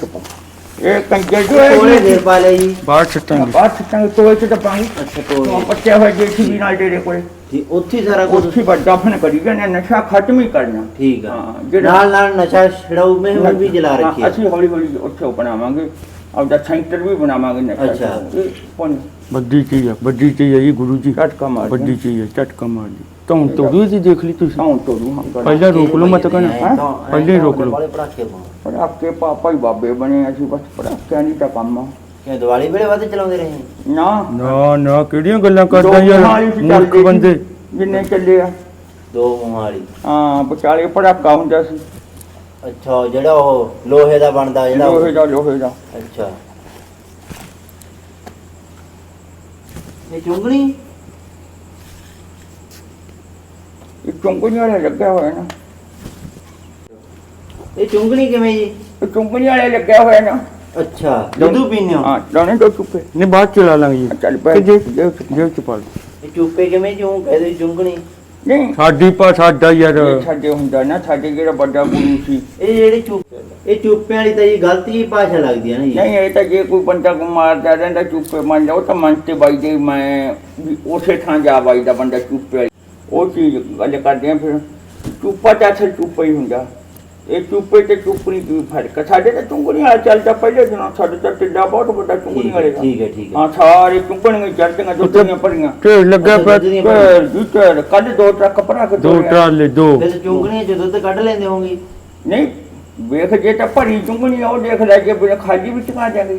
ਇਹ ਕੰਜਰ ਕੋਲੇ ਜੋ। ਦੇਰ ਪਾ ਲੈ ਜੀ ਬਾਹਰ ਛੱਟਾਂਗੇ ਬਾਤ ਤੰਗ ਤੋਏ ਤੇ ਪਾਣੀ। ਅੱਛਾ ਕੋਲੇ ਪੱਟਿਆ ਹੋਇਆ ਜੇ ਵੀ ਨਾਲ ਤੇਰੇ ਕੋਲੇ। ਠੀਕ ਉੱਥੇ ਹੀ ਸਾਰਾ ਕੁਝ ਉੱਥੇ ਵੱਡਾ ਫਨ ਕਰੀ ਗਏ ਨੇ ਨਸ਼ਾ ਖਤਮ ਹੀ ਕਰਨਾ। ਠੀਕ ਆ। ਹਾਂ, ਜਿਹੜਾ- ਨਾਲ ਨਾਲ ਨਸ਼ਾ ਛੜਾਊ ਮੈਂ ਹੁਣ ਵੀ ਜਲਾ ਰੱਖੀ ਹਾਂ, ਆ ਅਸੀਂ ਹੌਲੀ ਹੌਲੀ ਉੱਥੇ ਉਹ ਬਣਾਵਾਂਗੇ। ਆਪਦਾ ਸੈਂਟਰ ਵੀ ਬਣਾਵਾਂਗੇ ਨਸ਼ਾ ਅੱਛਾ। ਇਹ ਪਾਣੀ ਵੱਡੀ ਚੀਜ਼ ਹੈ ਵੱਡੀ ਚੀਜ਼ ਹੈ ਜੀ ਗੁਰੂ ਜੀ। ਝਟਕਾ ਮਾਰ ਵੱਡੀ ਚੀਜ਼ ਹੈ ਝਟਕਾ ਮਾਰ ਦੀ ਤੂੰ ਤੋੜੀ ਜੀ ਦੇਖ ਲਈ ਤੁਸੀਂ ਸਾਉਂ ਤੋੜੂ ਹਾਂ ਗੜਾ ਪਹਿਲਾਂ ਰੋਕ ਲਓ ਮਤ ਕਹਿਣਾ ਹੈਂ? ਪਹਿਲਾਂ ਹੀ ਰੋਕ ਲਓ ਪਾਉ ਪੜਾਕੇ ਪਾਪਾ ਹੀ ਬਾਬੇ ਬਣੇ ਅਸੀਂ ਬਸ ਪੜਾਕਿਆਂ ਨਹੀਂ ਤਾਂ ਕੰਮ ਆ। ਕਿ ਦੀਵਾਲੀ ਵੇਲੇ ਵੱਧ ਚਲਾਉਂਦੇ ਰਹੇ ਨਾ ਨਾ ਨਾ ਕਿਹੜੀਆਂ ਗੱਲਾਂ ਕਰਦਾ ਦੋ ਯਾਰ ਮੋਹਾਲੀ ਚ ਮੂਰਖ ਚੱਲਦੇ ਸੀ, ਬੰਦੇ ਜਿੰਨੇ ਚੱਲੇ ਆ ਦੋ ਮੋਹਾਲੀ ਹਾਂ ਵਿਚਾਲੇ ਪੜਾਕਾ ਹੁੰਦਾ ਸੀ ਅੱਛਾ ਜਿਹੜਾ ਉਹ ਲੋਹੇ ਦਾ ਬਣਦਾ ਜਿਹੜਾ ਉਹ- ਲੋਹੇ ਦਾ ਲੋਹੇ ਦਾ ਅੱਛਾ ਇਹ ਚੁੰਗਣੀ ਇਹ ਚੁੰਗਣੀ ਵਾਲੇ ਲੱਗਿਆ ਹੋਇਆ ਨਾ। ਇਹ ਚੁੰਗਣੀ ਕਿਵੇਂ ਜੀ? ਇਹ ਚੁੰਗਣੀ ਵਾਲੇ ਲੱਗਿਆ ਹੋਇਆ ਨਾ। ਅੱਛਾ ਦੁੱਧੂ ਪੀਨੇ ਹੋ? ਹਾਂ ਦੋਨੇ ਦੋ ਚੁੱਪੇ। ਨਹੀਂ ਬਾਅਦ ਚ ਲਾ ਲਾਂਗੇ ਜੀ। ਚੱਲ ਪੈ ਜੇ ਜੇ ਚ ਪਾ ਲਓ। ਇਹ ਚੂਪੇ ਕਿਵੇਂ ਜੂ ਕਹਦੇ ਚੁੰਗਣੀ ਨਹੀਂ। ਸਾਡੀ ਪਾ ਸਾਡਾ ਯਾਰ। ਸਾਡੇ ਹੁੰਦਾ ਨਾ ਸਾਡੇ ਜਿਹੜਾ ਵੱਡਾ ਗੁਰੂ ਸੀ। ਇਹ ਜਿਹੜੀ ਚੂਪ ਇਹ ਚੂਪਿਆਂ ਵਾਲੀ ਤਾਂ ਜੀ ਗਲਤੀ ਹੀ ਭਾਸ਼ਾ ਲੱਗਦੀ ਹੈ ਨਾ ਜੀ। ਨਹੀਂ ਇਹ ਤਾਂ ਜੇ ਕੋਈ ਬੰਦਾ ਕੋ ਮਾਰਦਾ ਰਹਿੰਦਾ ਚੁੱਪੇ ਮੰਨ ਲਓ ਤਾਂ ਮਨ ਤੇ ਬਾਈ ਦੇ ਮੈਂ ਵੀ ਉਸੇ ਥਾਂ ਜਾ ਬਾਈ ਦਾ ਬੰਦਾ ਚੁੱਪੇ ਵਾਲੀ। ਉਹ ਚੀਜ਼ ਗੱਲ ਕਰਦੇ ਆ ਫਿਰ। ਚੁੱਪਾ ਤਾਂ ਅਸਲ ਚੁੱਪਾ ਹੀ ਹੁੰਦਾ। ਇਹ ਚੁੱਪੇ ਤੇ ਚੁੱਪਣੀ ਕੀ ਫ਼ਰਕ। ਸਾਡੇ ਤਾਂ ਚੁੰਗਣੀ ਵਾਲਾ ਚੱਲਦਾ ਪਹਿਲੇ ਦਿਨੋਂ। ਸਾਡੇ ਤਾਂ ਟਿੱਡਾ ਬਹੁਤ ਵੱਡਾ ਚੁੰਗਣੀ ਵਾਲੇ ਦਾ। ਠੀਕ ਹੈ ਠੀਕ ਹੈ। ਹਾਂ ਸਾਰੇ ਚੁੰਗਣੀਆਂ ਚੜਦੀਆਂ ਦੁੱਧੀਆਂ ਭਰੀਆਂ। ਢੇਰ ਲੱਗਾ ਪਿਆ ਜੀਤਰ ਕੱਲ ਦੋ ਟਰੱਕ ਭਰਾ ਕੇ ਦੋ। ਟਰਾਲੇ ਦੋ। ਫਿਰ ਚੁੰਗਣੀਆਂ ਚ ਦੁੱਧ ਕੱਢ ਲੈਂਦੇ ਹੋਗੇ ਨਹੀਂ ਵੇਖ ਜੇ ਤਾਂ ਭਰੀ ਚੁੰਗਣੀ ਆ, ਉਹ ਦੇਖ ਲੈ ਜੇ ਬਿਨ ਖਾਲੀ ਵਿੱਚ ਕਾ ਜਾਗੇ